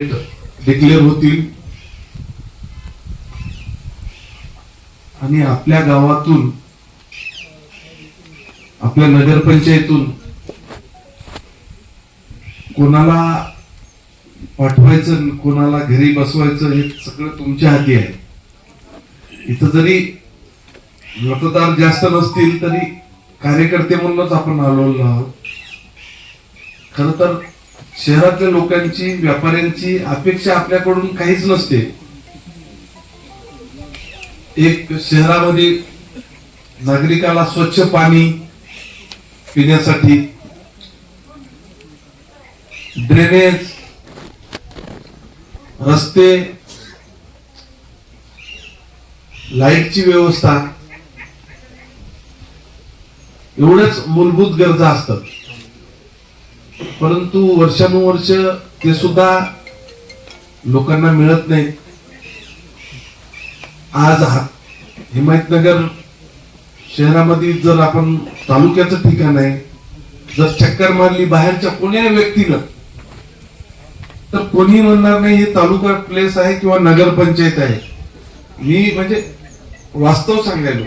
Declare होतील. आणि आपल्या गावातून आपल्या नगरपंचायतून कोणाला पाठवायचं कोणाला घरी बसवायचं हे सगळं तुमच्या हाती आहे. इथं जरी मतदार जास्त नसतील तरी कार्यकर्ते म्हणूनच आपण आलो आहोत. खर तर शहरातल्या लोकांची व्यापाऱ्यांची अपेक्षा आपल्याकडून काहीच नसते. एक शहरामध्ये नागरिकाला स्वच्छ पाणी पिण्यासाठी ड्रेनेज रस्ते लाईटची व्यवस्था एवढ्याच मूलभूत गरजा असतात. परंतु वर्षानुवर्ष ते सुद्धा लोकांना मिळत नाही आज हा- हिमायतनगर शहरामध्ये जर आपण तालुक्याचं ठिकाण आहे जर चक्कर मारली बाहेरच्या कोण्या व्यक्तीनं तर कोणी म्हणणार नाही हे तालुका प्लेस आहे किंवा नगरपंचायत आहे. मी म्हणजे वास्तव सांगायलो.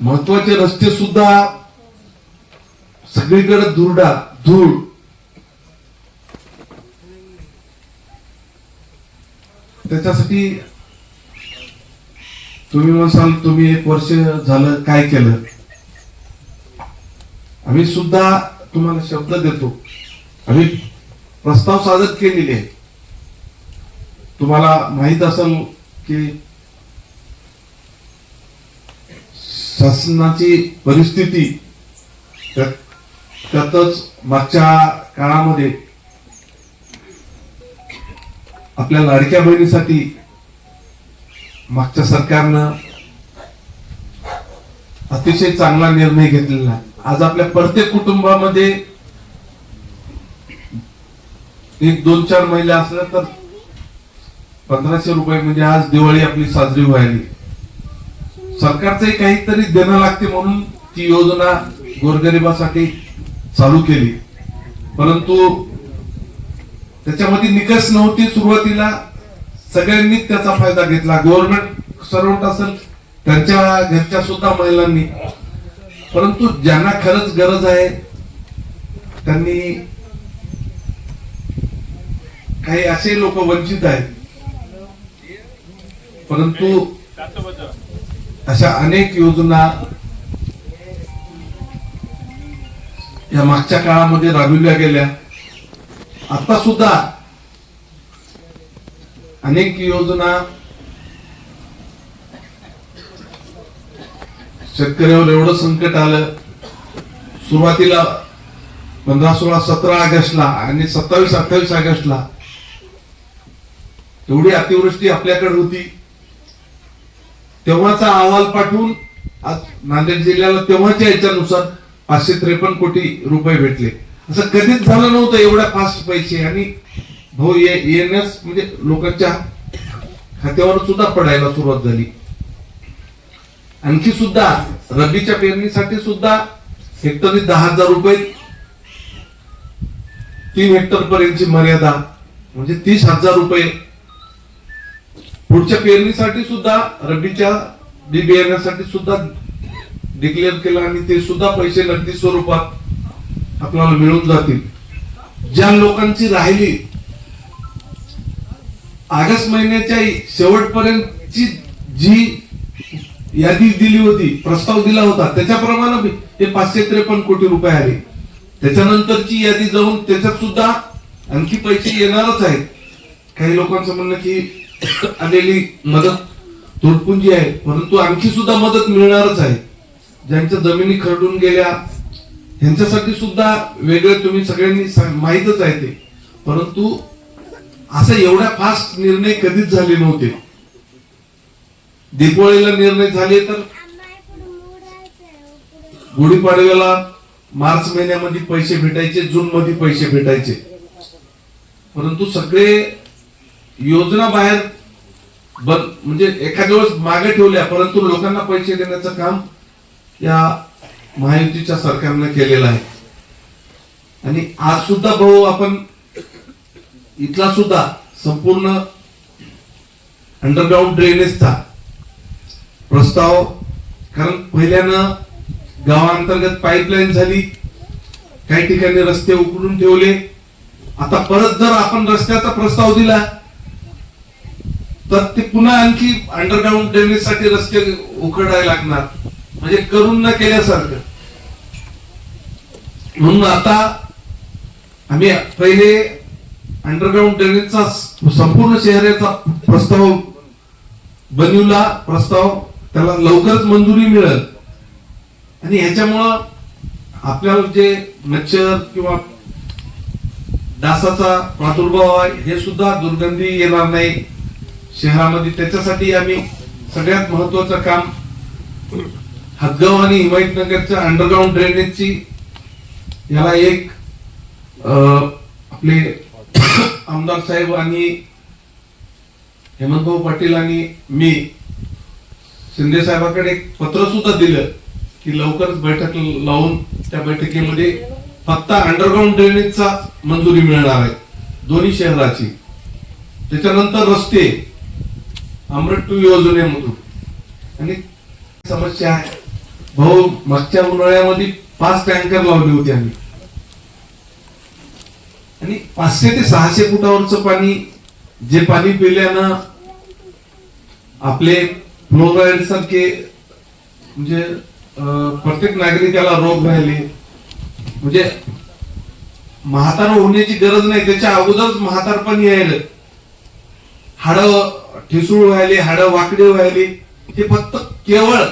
महत्त्वाचे रस्ते सुद्धा सगळीकडे दुर्डा धूळ. त्याच्यासाठी तुम्ही म्हणसाल तुम्ही एक वर्ष झालं काय केलं? आम्ही सुद्धा तुम्हाला शब्द देतो. आम्ही प्रस्ताव सादर केलेले. तुम्हाला माहीत असेल की शासनाची परिस्थिती त्यात त्यातच मागच्या काळामध्ये आपल्या लाडक्या बहिणीसाठी मागच्या सरकारनं अतिशय चांगला निर्णय घेतलेला आहे. आज आपल्या प्रत्येक कुटुंबामध्ये एक दोन चार महिला असल्या तर पंधराशे रुपये म्हणजे आज दिवाळी आपली साजरी व्हायली. सरकारचंही काहीतरी देणं लागते म्हणून ती योजना गोरगरिबासाठी चालू केली. परंतु त्याच्यामध्ये निकष नव्हती सुरुवातीला. सगळ्यांनी त्याचा फायदा घेतला. गव्हर्नमेंट सर्वंट असेल त्यांच्या घरच्या सुद्धा महिलांनी. परंतु ज्यांना खरंच गरज आहे त्यांनी काही असे लोक वंचित आहेत. परंतु अशा अनेक योजना या मागच्या काळामध्ये राबविल्या गेल्या. आता सुद्धा अनेक योजना शेतकऱ्यावर एवढं संकट आलं. सुरुवातीला पंधरा सोळा सतरा ऑगस्टला आणि सत्तावीस अठ्ठावीस ऑगस्टला एवढी अतिवृष्टी आपल्याकडे होती. तेव्हाचा अहवाल पाठवून आज नांदेड जिल्ह्याला तेव्हाच्या याच्यानुसार पाचशे त्रेपन्न कोटी रुपये भेटले. असं कधीच झालं नव्हतं एवढ्या फास्ट पैसे. आणि भाऊ ये- येण्यास म्हणजे लोकांच्या खात्यावर सुद्धा पडायला सुरुवात झाली. आणखी सुद्धा रब्बीच्या पेरणीसाठी सुद्धा हेक्टरी दहा हजार रुपये तीन हेक्टर पर्यंतची मर्यादा म्हणजे तीस हजार रुपये. पुढच्या पेरणीसाठी सुद्धा रब्बीच्या बी बियाण्यासाठी सुद्धा डिक्लेअर केलं आणि ते सुद्धा पैसे नगदी स्वरूपात आपल्याला मिळून जातील. ज्या लोकांची राहिली ऑगस्ट महिन्याच्या शेवटपर्यंतची जी यादी दिली होती प्रस्ताव दिला होता त्याच्याप्रमाणे हे पाचशे त्रेपन्न कोटी रुपये आले. त्याच्यानंतरची यादी जाऊन त्याच्यात सुद्धा आणखी पैसे येणारच आहेत. काही लोकांचं म्हणणं की आलेली मदत तुटपुंजी आहे परंतु आणखी सुद्धा मदत मिळणारच आहे. ज्यांच्या जमिनी खरडून गेल्या ह्यांच्यासाठी सुद्धा वेगळे तुम्ही सगळ्यांनी माहितच माहीतच आहे ते. परंतु असं एवढ्या फास्ट निर्णय कधीच झाले नव्हते. दीपावळीला निर्णय झाले तर गुढीपाडव्याला मार्च महिन्यामध्ये पैसे भेटायचे जून मध्ये पैसे भेटायचे. परंतु सगळे योजना बाहेर म्हणजे एखाद्या वेळेस मागे ठेवल्या परंतु लोकांना पैसे देण्याचं काम या महायुतीच्या सरकारने केलेलं आहे. आणि आज सुद्धा भाऊ आपण इथला सुद्धा संपूर्ण अंडरग्राऊंड ड्रेनेजचा प्रस्ताव कारण पहिल्यानं गावांतर्गत पाईपलाईन झाली काही ठिकाणी रस्ते उकडून ठेवले. आता परत जर आपण रस्त्याचा प्रस्ताव दिला तर ते पुन्हा आणखी अंडरग्राऊंड ड्रेनेजसाठी रस्ते उकडायला लागणार. म्हणजे करून न केल्यासारखं. म्हणून आता आम्ही पहिले अंडरग्राऊंड ड्रेनेजचा संपूर्ण शहराचा प्रस्ताव बनवला प्रस्ताव त्याला लवकरच मंजुरी मिळेल. आणि ह्याच्यामुळं आपल्याला जे मच्छर किंवा डासाचा प्रादुर्भाव आहे हे सुद्धा दुर्गंधी येणार नाही शहरामध्ये. त्याच्यासाठी आम्ही सगळ्यात महत्वाचं काम हदगाव आणि हिमायतनगरच्या अंडरग्राऊंड ड्रेनेजची याला एक आपले आमदार साहेब आणि हेमंतभाऊ पाटील आणि मी शिंदे साहेबांकडे एक पत्र सुद्धा दिलं की लवकरच बैठक लावून त्या बैठकीमध्ये फक्त अंडरग्राऊंड ड्रेनेजचा मंजुरी मिळणार आहे दोन्ही शहराची. त्याच्यानंतर रस्ते अमृत टू योजनेमधून. आणि समस्या आहे. भाऊ मागच्या उन्हाळ्यामध्ये पाच टँकर लावले होते आम्ही. आणि पाचशे ते सहाशे फुटावरचं पाणी जे पाणी पिल्यानं आपले फ्लोराईड सारखे म्हणजे प्रत्येक नागरिकाला रोग राहिले. म्हणजे म्हातार होण्याची गरज नाही त्याच्या अगोदरच म्हातारपण यायला. हाड ठिसूळ व्हायले हाड वाकडे व्हायले हे फक्त केवळ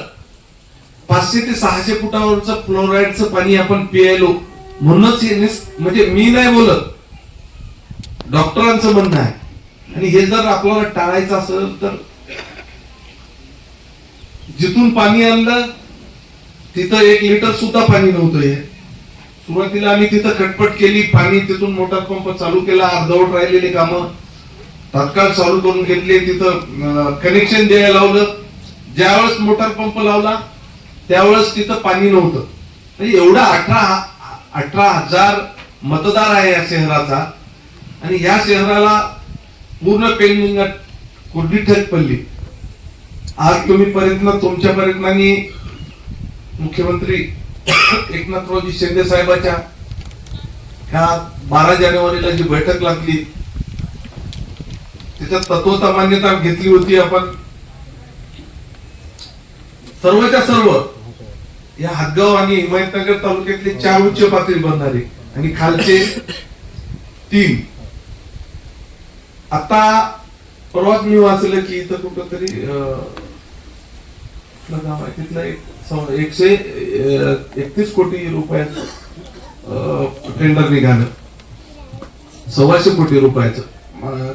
पाचशे ते सहाशे फुटावरचं फ्लोराईडचं पाणी आपण पियालो म्हणूनच म्हणजे मी नाही बोलत. डॉक्टरांचं म्हणणं आहे. आणि हे जर आपल्याला टाळायचं असेल तर जिथून पाणी आणलं तिथं एक लिटर सुद्धा पाणी नव्हतं हे. सुरुवातीला आम्ही तिथं खटपट केली पाणी तिथून मोटर पंप चालू केला अर्धवट राहिलेले कामं. तात्काळ चालू करून घेतले तिथं कनेक्शन द्यायला लावलं. ज्यावेळेस मोटार पंप लावला त्यावेळेस तिथं पाणी नव्हतं. म्हणजे एवढा अठरा अठरा हजार मतदार आहे या शहराचा. आणि या शहराला पूर्ण पेंडिंग कुर्डी ठेक पडली. आज तुम्ही प्रयत्न तुमच्या प्रयत्नाने मुख्यमंत्री एकनाथरावजी शिंदे साहेबाच्या ह्या बारा जानेवारीला जी बैठक लागली त्याच्यात तत्वता मान्यता घेतली होती आपण. सर्वच्या सर्व या हदगाव आणि हिमायतनगर तालुक्यातले चार उच्च पातळी बनणारे आणि खालचे तीन. आता परवाच मी वाचलं की इथं कुठं तरी गाव आहे तिथलं एक एकशे एकतीस कोटी रुपयाचं टेंडर निघालं. सव्वाशे कोटी रुपयाचं.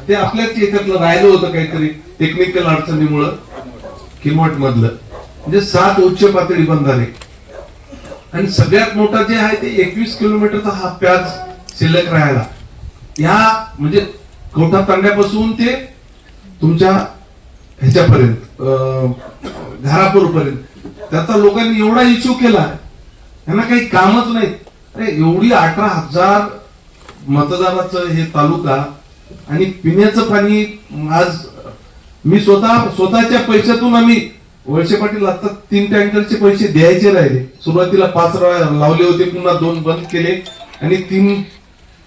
ते आपल्याच याच्यातलं राहिलं होतं काहीतरी टेक्निकल अडचणीमुळं किनवट मधलं म्हणजे सात उच्च पातळी बंधारे. आणि सगळ्यात मोठा जे आहे ते एकवीस किलोमीटरचा हा प्याज शिल्लक राहायला. या म्हणजे कोठा तांड्यापासून ते तुमच्या ह्याच्यापर्यंत घरापूर पर्यंत त्याचा लोकांनी एवढा इश्यू केला त्यांना काही कामच नाही. अरे एवढी अठरा हजार मतदाराचं हे तालुका आणि पिण्याचं पाणी आज मी स्वतः स्वतःच्या पैशातून आम्ही वळसे पाटील आता तीन टँकरचे पैसे द्यायचे राहिले. सुरुवातीला पाच लावले होते पुन्हा दोन बंद केले. आणि तीन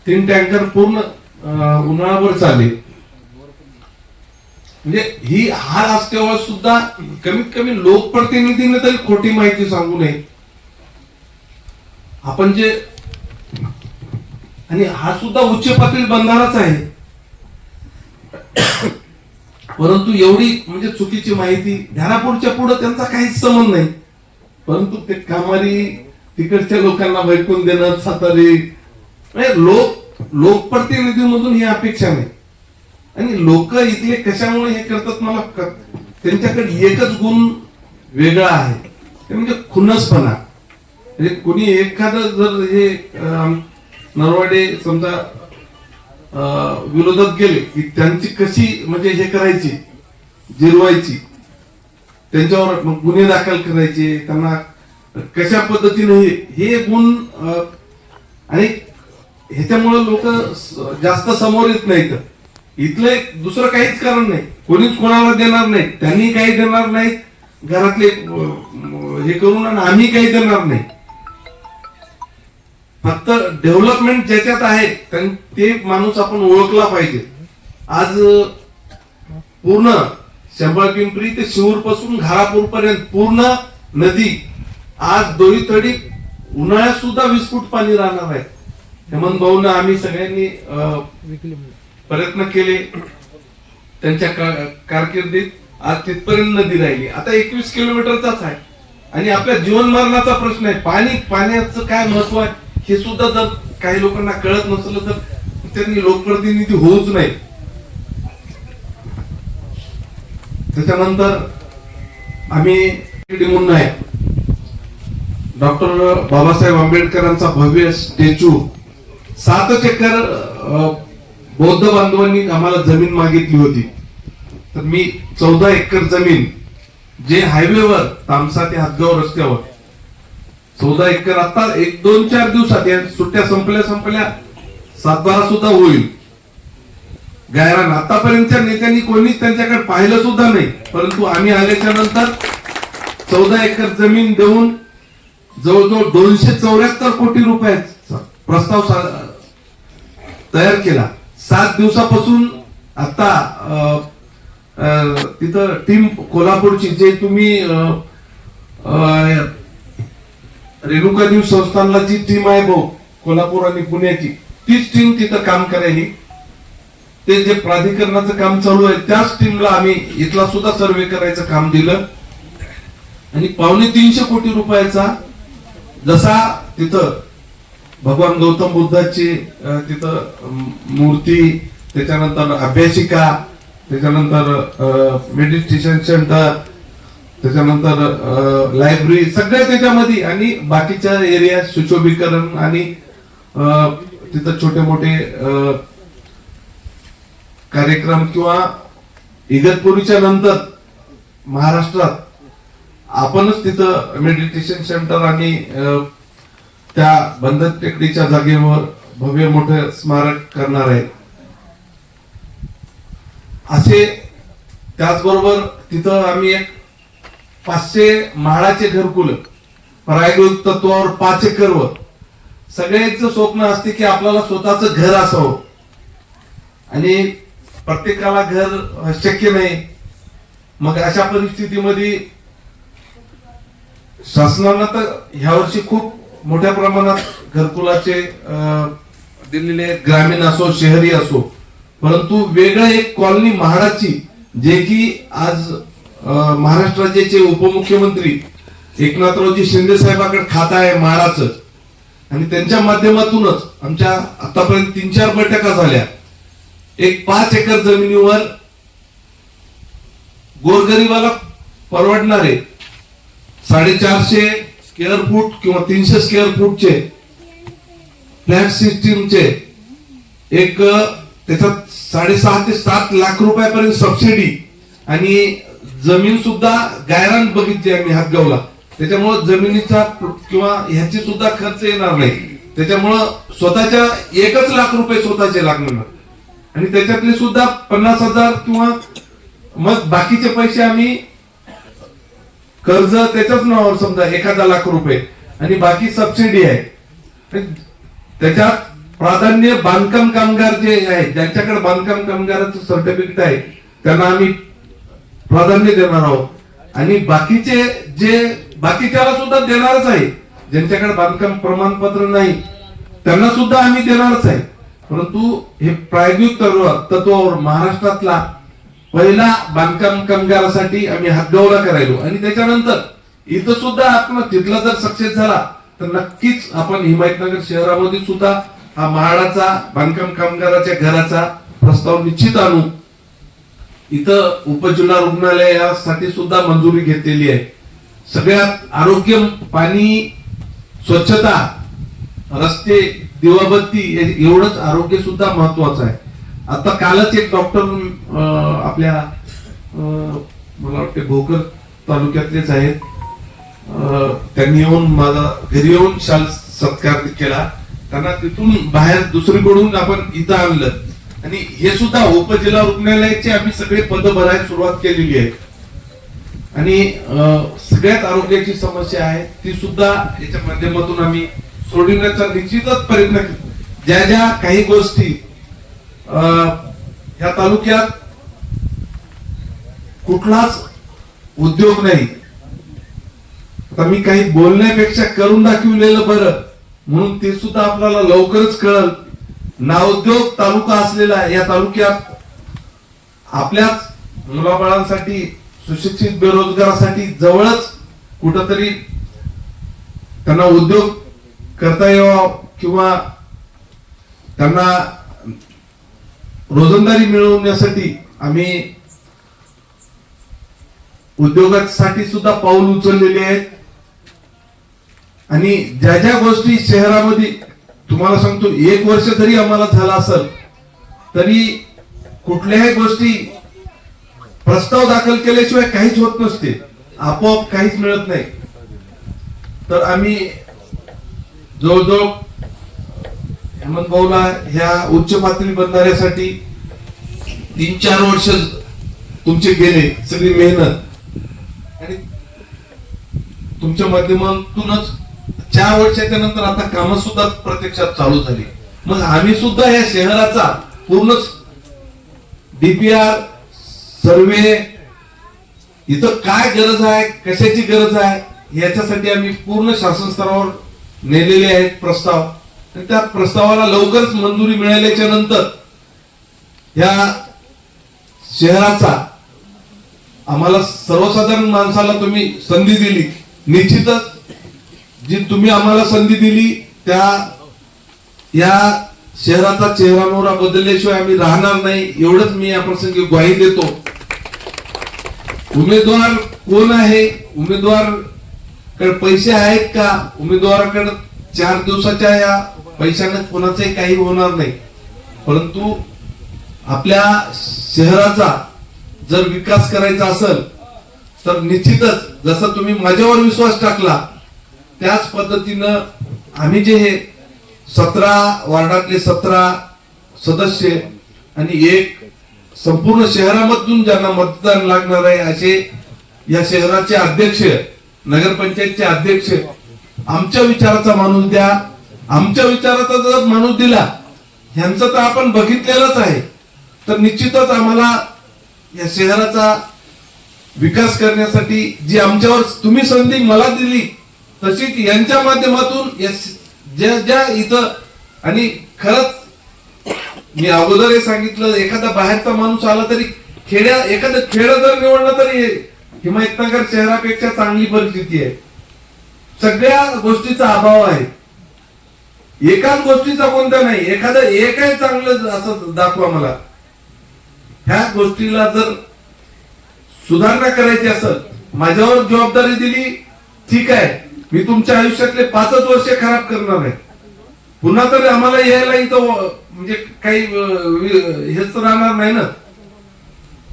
तीन टँकर पूर्ण उन्हाळ्यावर चालले. म्हणजे ही हार असल्यावर सुद्धा कमीत कमी लोकप्रतिनिधीने तरी खोटी माहिती सांगू नये. आपण जे आणि हा सुद्धा उच्च पातळी बंधाराच आहे. परंतु एवढी म्हणजे चुकीची माहिती ध्यानापूरच्या पुढे त्यांचा काहीच संबंध नाही. परंतु ते कामारी तिकडच्या लोकांना भैकून देणं सातारी लोक लोकप्रतिनिधीमधून ही अपेक्षा नाही. आणि लोक इथले कशामुळे हे करतात मला क- त्यांच्याकडे एकच गुण वेगळा आहे. ते म्हणजे खुनसपणा म्हणजे कोणी एखादं जर हे नरवाडे समजा विरोधात गेले की त्यांची कशी म्हणजे हे करायची जिरवायची त्यांच्यावर मग गुन्हे दाखल करायचे त्यांना कशा पद्धतीने हे हे गुण आणि ह्याच्यामुळे लोक जास्त समोर येत नाहीत. इथले दुसरं काहीच कारण नाही. कोणीच कोणाला देणार नाही. त्यांनी काही देणार नाही. घरातले हे करून आणि आम्ही काही देणार नाही. फक्त डेव्हलपमेंट ज्याच्यात आहे ते माणूस आपण ओळखला पाहिजे. आज पूर्ण शंभर पिंपरी ते शिवूरपासून घारापूर पर्यंत पूर्ण नदी आज दोही तडी उन्हाळ्यात सुद्धा वीस फूट पाणी राहणार आहे. हेमंत भाऊन आम्ही सगळ्यांनी प्रयत्न केले त्यांच्या का- कारकिर्दीत. आज तिथपर्यंत नदी राहिली. आता एकवीस किलोमीटरचाच आहे. आणि आपल्या जीवनमरणाचा प्रश्न आहे पाणी पाण्याचं काय महत्त्व आहे? हे सुद्धा जर काही लोकांना कळत नसलं तर त्यांनी लोकप्रतिनिधी होऊच नाही. त्याच्यानंतर आम्ही आहे. डॉक्टर बाबासाहेब आंबेडकरांचा भव्य स्टॅच्यू सात एकर बौद्ध बांधवांनी आम्हाला जमीन मागितली होती. तर मी चौदा एकर जमीन जे हायवेवर तामसा ते हातगाव रस्त्यावर चौदा एकर आता एक दोन चार दिवसात या सुट्ट्या संपल्या संपल्या सातबारा सुद्धा होईल. गायरान आतापर्यंतच्या नेत्यांनी कोणीच त्यांच्याकडे पाहिलं सुद्धा नाही. परंतु आम्ही आल्याच्यानंतर चौदा एकर जमीन देऊन जवळजवळ दोनशे चौऱ्याहत्तर कोटी रुपयाचा प्रस्ताव सा- तयार केला. सात दिवसापासून आता तिथं टीम कोल्हापूरची जे तुम्ही रेणुका अ, संस्थानला जी टीम आहे भाऊ कोल्हापूर आणि पुण्याची तीच टीम तिथं काम करायची ते जे प्राधिकरणाचं काम चालू आहे त्याच टीमला आम्ही इथला सुद्धा सर्वे करायचं काम दिलं. आणि पावणे तीनशे कोटी रुपयाचा जसा तिथं भगवान गौतम बुद्धाची तिथं मूर्ती त्याच्यानंतर अभ्यासिका त्याच्यानंतर मेडिटेशन सेंटर त्याच्यानंतर लायब्ररी सगळ्या त्याच्यामध्ये आणि बाकीच्या एरिया सुशोभीकरण आणि तिथं छोटे मोठे कार्यक्रम किंवा इगतपुरीच्या नंतर महाराष्ट्रात आपणच तिथं मेडिटेशन सेंटर आणि त्या बंद टेकडीच्या जागेवर भव्य मोठे स्मारक करणार आहे. असे त्याचबरोबर तिथं आम्ही एक पाचशे म्हाळाचे घरकुल प्रायोगिक तत्वावर पाच एकरवर सगळ्यांचं स्वप्न असते की आपल्याला स्वतःच घर असावं. आणि प्रत्येकाला घर शक्य नाही. मग अशा परिस्थितीमध्ये शासनानं तर ह्या वर्षी खूप मोठ्या प्रमाणात घरकुलाचे अं, दिलेले ग्रामीण असो शहरी असो परंतु वेगळं एक कॉलनी म्हाडाची जे की आज महाराष्ट्र राज्याचे उपमुख्यमंत्री एकनाथरावजी शिंदे साहेबांकडे खात आहे माळाचं आणि त्यांच्या माध्यमातूनच आमच्या आतापर्यंत तीन चार बैठका झाल्या. एक पाच एकर जमिनीवर गोरगरीबाला परवडणारे साडेचारशे स्क्वेअर फूट किंवा तीनशे स्क्वेअर फूटचे फ्लॅट सिस्टीमचे एक त्याच्यात साडेसहा ते सात लाख रुपयापर्यंत सबसिडी आणि जमीन सुद्धा गायरान बघितली आम्ही हातगावला. त्याच्यामुळं जमिनीचा किंवा ह्याची सुद्धा खर्च येणार नाही. त्याच्यामुळं स्वतःच्या एकच लाख रुपये स्वतःचे लागणार. आणि त्याच्यातले सुद्धा पन्नास हजार किंवा मग बाकीचे पैसे आम्ही कर्ज त्याच्याच नावावर समजा एखादा लाख रुपये आणि बाकी सबसिडी आहे. त्याच्यात प्राधान्य बांधकाम कामगार जे आहे ज्यांच्याकडे बांधकाम कामगाराचं सर्टिफिकेट आहे त्यांना आम्ही प्राधान्य देणार आहोत. आणि बाकीचे जे बाकीच्याला सुद्धा देणारच आहे. ज्यांच्याकडे बांधकाम प्रमाणपत्र नाही त्यांना सुद्धा आम्ही देणारच आहे. परंतु हे प्रायोगिक तत्वावर महाराष्ट्रातला पहिला बांधकाम कामगारासाठी आम्ही हातगावला करायलो. आणि त्याच्यानंतर इथं सुद्धा आपण तिथला जर सक्सेस झाला तर नक्कीच आपण हिमायतनगर शहरामध्ये सुद्धा हा महाडाचा बांधकाम कामगाराच्या घराचा प्रस्ताव निश्चित आणू. इथं उपजिल्हा रुग्णालयासाठी सुद्धा मंजुरी घेतलेली आहे. सगळ्यात आरोग्य पाणी स्वच्छता रस्ते दिवाबत्ती एवढंच आरोग्य सुद्धा महत्वाचं आहे. आता कालच एक डॉक्टर आपल्या मला वाटते भोकर तालुक्यातलेच आहेत. त्यांनी येऊन माझा घरी येऊन शाल सत्कार केला. त्यांना तिथून बाहेर दुसरीकडून आपण इथं आणलं. आणि हे सुद्धा उपजिल्हा रुग्णालयाचे आम्ही सगळे पद भरायला सुरुवात केलेली आहे आणि सगळ्यात आरोग्याची समस्या आहे ती सुद्धा याच्या माध्यमातून आम्ही सोडविण्याचा निश्चितच प्रयत्न ज्या ज्या काही गोष्टी अं, ह्या तालुक्यात कुठलाच उद्योग नाही. आता मी काही बोलण्यापेक्षा करून दाखवलेलं बरं म्हणून ते सुद्धा आपल्याला लवकरच कळल. नाउद्योग तालुका असलेला या तालुक्यात आपल्याच मुलाबाळांसाठी सुशिक्षित बेरोजगारासाठी जवळच कुठंतरी त्यांना उद्योग करता यावा किंवा त्यांना रोजंदारी मिळवण्यासाठी आम्ही उद्योगासाठी सुद्धा पाऊल उचललेले आहेत. आणि ज्या ज्या गोष्टी शहरामध्ये तुम्हाला सांगतो एक वर्ष जरी आम्हाला झाला असेल तरी कुठल्याही गोष्टी प्रस्ताव दाखल केल्याशिवाय काहीच होत नसते. आपोआप काहीच मिळत नाही. तर आम्ही जवळजवळ हेमंत भाऊला ह्या उच्च पातळी बनणाऱ्यासाठी तीन चार वर्ष तुमचे गेले सगळी मेहनत. आणि तुमच्या माध्यमातूनच चार वर्षाच्या नंतर आता कामं सुद्धा प्रत्यक्षात चालू झाली. मग आम्ही सुद्धा या शहराचा पूर्ण डीपीआर सर्वे इथं काय गरज आहे कशाची गरज आहे याच्यासाठी आम्ही पूर्ण शासन स्तरावर नेलेले आहेत प्रस्ताव. आणि त्या प्रस्तावाला लवकरच मंजुरी मिळाल्याच्या नंतर या शहराचा आम्हाला सर्वसाधारण माणसाला तुम्ही संधी दिली. निश्चितच जी तुम्ही आम्हाला संधी दिली त्या या शहराचा चेहरा मोहरा बदलल्याशिवाय आम्ही राहणार नाही. एवढंच मी या प्रसंगी ग्वाही देतो. उमेदवार कोण आहे? उमेदवारकडे पैसे आहेत का? उमेदवाराकडे चार दिवसाच्या या पैशाने कोणाचंही काही होणार नाही. परंतु आपल्या शहराचा जर विकास करायचा असेल तर निश्चितच जसा तुम्ही माझ्यावर विश्वास टाकला त्याच पद्धतीनं आम्ही जे हे सतरा वार्डातले सतरा सदस्य आणि एक संपूर्ण शहरामधून ज्यांना मतदान लागणार आहे असे या शहराचे अध्यक्ष नगरपंचायतचे अध्यक्ष आमच्या विचाराचा माणूस द्या. आमच्या विचाराचा जर माणूस दिला ह्यांचं तर आपण बघितलेलंच आहे. तर निश्चितच आम्हाला या शहराचा विकास करण्यासाठी जी आमच्यावर तुम्ही संधी मला दिली तशीच यांच्या माध्यमातून ज्या ज्या इथं आणि खरंच मी अगोदर हे सांगितलं एखादा बाहेरचा माणूस आला तरी खेड्या एखादं खेड जर निवडलं तरी हिमायतनगर शहरापेक्षा चांगली परिस्थिती आहे. सगळ्या गोष्टीचा अभाव आहे. एकाच गोष्टीचा कोणता नाही एखादं एकही चांगलं असं दाखवा मला. ह्या गोष्टीला जर सुधारणा करायची असेल माझ्यावर जबाबदारी दिली ठीक आहे. मी तुमच्या आयुष्यातले पाचच वर्ष खराब करणार आहे. पुन्हा तरी आम्हाला यायला इथं म्हणजे काही हेच राहणार नाही ना.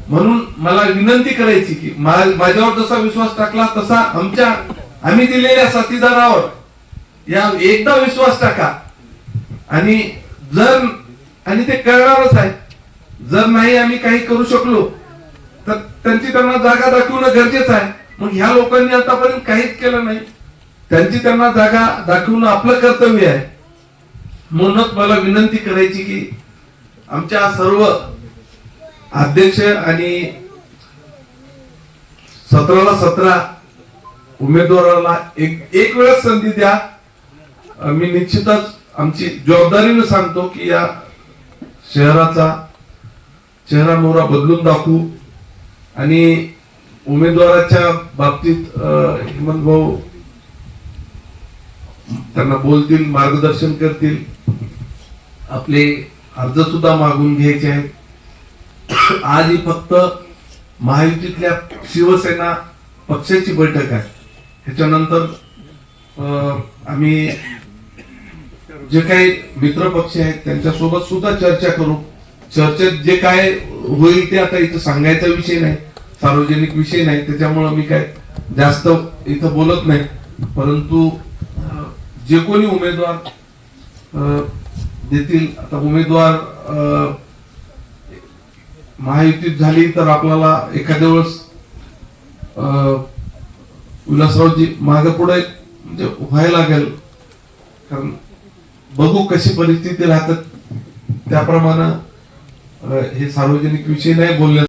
म्हणून मला विनंती करायची की मा- माझ्यावर जसा विश्वास टाकला तसा आमच्या आम्ही दिलेल्या साथीदारावर या एकदा विश्वास टाका. आणि जर आणि ते कळणारच आहे. जर नाही आम्ही काही करू शकलो तर त्यांची त्यांना जागा दाखवणं गरजेचं आहे. मग ह्या लोकांनी आतापर्यंत काहीच केलं नाही. त्यांची त्यांना जागा दाखवणं आपलं कर्तव्य आहे. म्हणूनच मला विनंती करायची की आमच्या सर्व अध्यक्ष आणि सतराला सतरा उमेदवाराला एक एक वेळच संधी द्या. मी निश्चितच आमची जबाबदारीने सांगतो की या शहराचा चेहरा मोहरा बदलून दाखवू. आणि उमेदवाराच्या बाबतीत हेमंत भाऊ त्यांना बोलतील मार्गदर्शन करतील. आपले अर्ज सुद्धा मागून घ्यायचे आहेत. आज ही फक्त महायुतीतल्या शिवसेना पक्षाची बैठक आहे. ह्याच्यानंतर अं, आम्ही जे काही मित्र पक्ष आहेत त्यांच्यासोबत सुद्धा चर्चा करू. चर्चेत जे काय होईल ते आता इथं सांगायचा विषय नाही. सार्वजनिक विषय नाही. त्याच्यामुळं मी काय जास्त इथं बोलत नाही. परंतु जे कोणी उमेदवार अं, देतील आता उमेदवार अं, महायुतीत झाली तर आपल्याला एखाद्या वेळेस अं, विलासरावजी मागे पुढे म्हणजे व्हायला लागेल. कारण बघू कशी परिस्थिती राहतात. त्याप्रमाणे हे सार्वजनिक विषय नाही बोलले